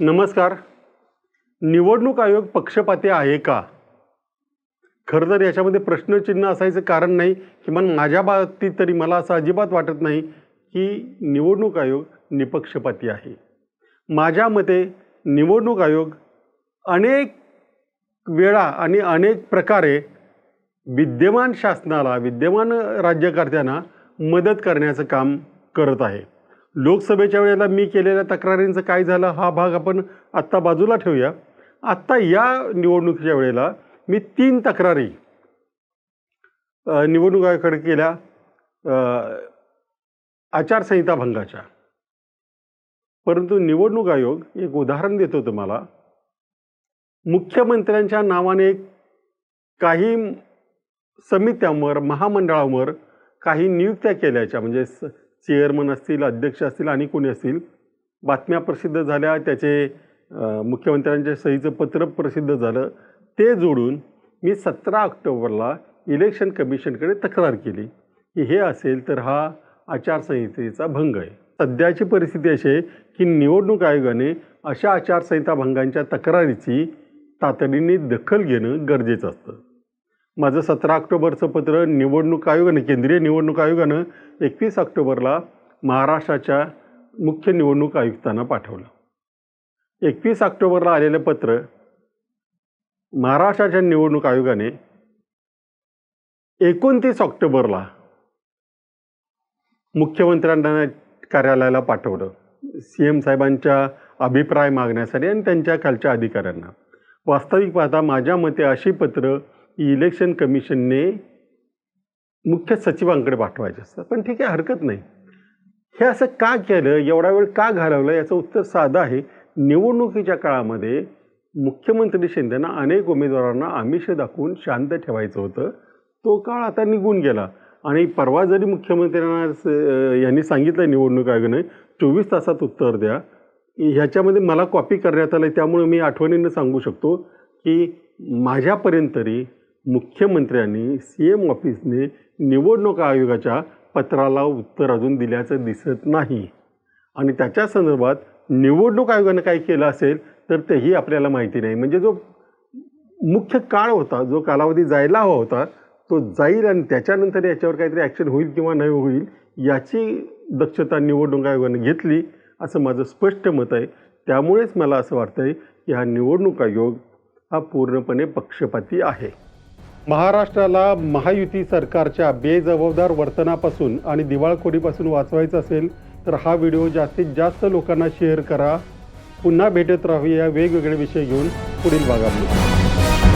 नमस्कार. निवडणूक आयोग पक्षपाती आहे का? खरं तर याच्यामध्ये प्रश्नचिन्ह असायचं कारण नाही किमान माझ्या बाबतीत तरी मला असं अजिबात वाटत नाही की निवडणूक आयोग निपक्षपाती आहे. माझ्या मते निवडणूक आयोग अनेक वेळा आणि अनेक प्रकारे विद्यमान शासनाला विद्यमान राज्यकर्त्यांना मदत करण्याचं काम करत आहे. लोकसभेच्या वेळेला मी केलेल्या तक्रारींचं काय झालं हा भाग आपण आत्ता बाजूला ठेवूया. आत्ता या निवडणुकीच्या वेळेला मी तीन तक्रारी निवडणूक आयोगाकडे केल्या आचारसंहिता भंगाच्या. परंतु निवडणूक आयोग एक उदाहरण देतो तुम्हाला. मुख्यमंत्र्यांच्या नावाने काही समित्यांवर महामंडळांवर काही नियुक्त्या केल्याच्या म्हणजे स चेअरमन असतील अध्यक्ष असतील आणि कोणी असतील बातम्या प्रसिद्ध झाल्या त्याचे मुख्यमंत्र्यांच्या सहीचं पत्र प्रसिद्ध झालं. ते जोडून मी सतरा ऑक्टोबरला इलेक्शन कमिशनकडे तक्रार केली की हे असेल तर हा आचारसंहितेचा भंग आहे. सध्याची परिस्थिती अशी आहे की निवडणूक आयोगाने अशा आचारसंहिता भंगांच्या तक्रारीची तातडीने दखल घेणं गरजेचं असतं. माझं सतरा ऑक्टोबरचं पत्र निवडणूक आयोगानं केंद्रीय निवडणूक आयोगानं एकवीस ऑक्टोबरला महाराष्ट्राच्या मुख्य निवडणूक आयुक्तांना पाठवलं. एकवीस ऑक्टोबरला आलेलं पत्र महाराष्ट्राच्या निवडणूक आयोगाने एकोणतीस ऑक्टोबरला मुख्यमंत्र्यांना कार्यालयाला पाठवलं. सी एम साहेबांच्या अभिप्राय मागण्यासाठी आणि त्यांच्या खालच्या अधिकाऱ्यांना. वास्तविक पाहता माझ्या मते अशी पत्र इलेक्शन कमिशनने मुख्य सचिवांकडे पाठवायचे असतात. पण ठीक आहे हरकत नाही. हे असं का केलं? एवढा वेळ का घालवलं? याचं उत्तर साधं आहे. निवडणुकीच्या काळामध्ये मुख्यमंत्री शिंदेना अनेक उमेदवारांना आमिष दाखवून शांत ठेवायचं होतं. तो काळ आता निघून गेला. आणि परवा जरी मुख्यमंत्र्यांना यांनी सांगितलं निवडणूक आयोगाने चोवीस तासात उत्तर द्या. ह्याच्यामध्ये मला कॉपी करण्यात आलं त्यामुळे मी आठवणीनं सांगू शकतो की माझ्यापर्यंत तरी मुख्यमंत्र्यांनी सी एम ऑफिसने निवडणूक आयोगाच्या पत्राला उत्तर अजून दिल्याचं दिसत नाही. आणि त्याच्या संदर्भात निवडणूक आयोगानं काय केलं असेल तर तेही आपल्याला माहिती नाही. म्हणजे जो मुख्य काळ होता जो कालावधी जायला हवा होता तो जाईल आणि त्याच्यानंतर याच्यावर काहीतरी ॲक्शन होईल किंवा नाही होईल याची दक्षता निवडणूक आयोगाने घेतली असं माझं स्पष्ट मत आहे. त्यामुळेच मला असं वाटतं आहे की हा निवडणूक आयोग हा पूर्णपणे पक्षपाती आहे. महाराष्ट्राला महायुती सरकारच्या बेजबाबदार वर्तनापासून आणि दिवाळखोरीपासून वाचवायचं असेल तर हा व्हिडिओ जास्तीत जास्त लोकांना शेअर करा. पुन्हा भेटत राहूया वेगवेगळे विषय घेऊन पुढील भागामध्ये.